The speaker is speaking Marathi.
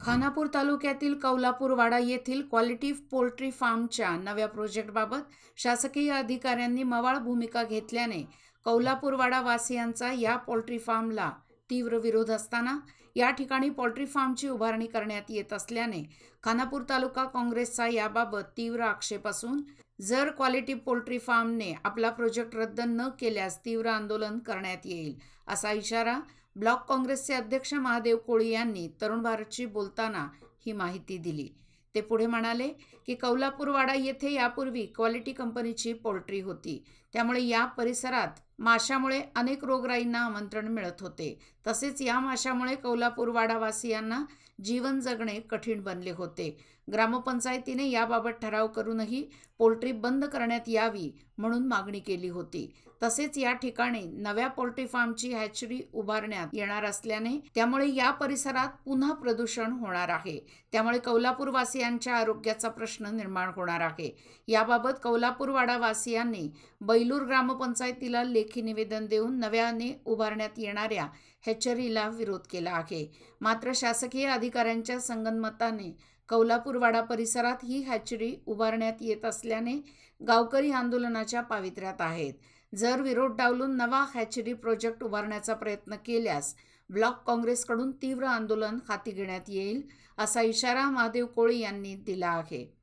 खानापूर तालुक्यातील कौलापूरवाडा येथील क्वालिटी पोल्ट्री फार्मच्या नव्या प्रोजेक्टबाबत शासकीय अधिकाऱ्यांनी मवाळ भूमिका घेतल्याने कौलापूरवाडा वासियांचा या पोल्ट्री फार्मला तीव्र विरोध असताना या ठिकाणी पोल्ट्री फार्मची उभारणी करण्यात येत असल्याने खानापूर तालुका काँग्रेसचा याबाबत तीव्र आक्षेप असून जर क्वालिटी पोल्ट्री फार्मने आपला प्रोजेक्ट रद्द न केल्यास तीव्र आंदोलन करण्यात येईल असा इशारा ब्लॉक काँग्रेसचे अध्यक्ष महादेव कोळी यांनी तरुण भारतशी बोलताना ही माहिती दिली. ते पुढे म्हणाले की कौलापूरवाडा येथे यापूर्वी क्वालिटी कंपनीची पोल्ट्री होती. त्यामुळे या परिसरात माशामुळे अनेक रोगराईंना आमंत्रण मिळत होते. तसेच या माशामुळे कौलापूरवाडावासियांना जीवन जगणे कठीण बनले होते. ग्रामपंचायतीने याबाबत ठराव करूनही पोल्ट्री बंद करण्यात यावी म्हणून मागणी केली होती. तसेच या ठिकाणी नव्या पोल्ट्री फार्मची हॅचरी उभारण्यात येणार असल्याने त्यामुळे या परिसरात पुन्हा प्रदूषण होणार आहे. त्यामुळे कौलापूरवासियांच्या आरोग्याचा प्रश्न निर्माण होणार आहे. याबाबत कौलापूरवाडावासियांनी बैलूर ग्रामपंचायतीला लेखी निवेदन देऊन नव्याने उभारण्यात येणाऱ्या हॅचरीला विरोध केला आहे. मात्र शासकीय अधिकाऱ्यांच्या संगनमताने कौलापूरवाडा परिसरात ही हॅचरी उभारण्यात येत असल्याने गावकरी आंदोलनाच्या पावित्र्यात आहेत. जर विरोध डावलून नवा हॅचरी प्रोजेक्ट उभारण्याचा प्रयत्न केल्यास ब्लॉक काँग्रेसकडून तीव्र आंदोलन हाती घेण्यात येईल असा इशारा महादेव कोळी यांनी दिला आहे.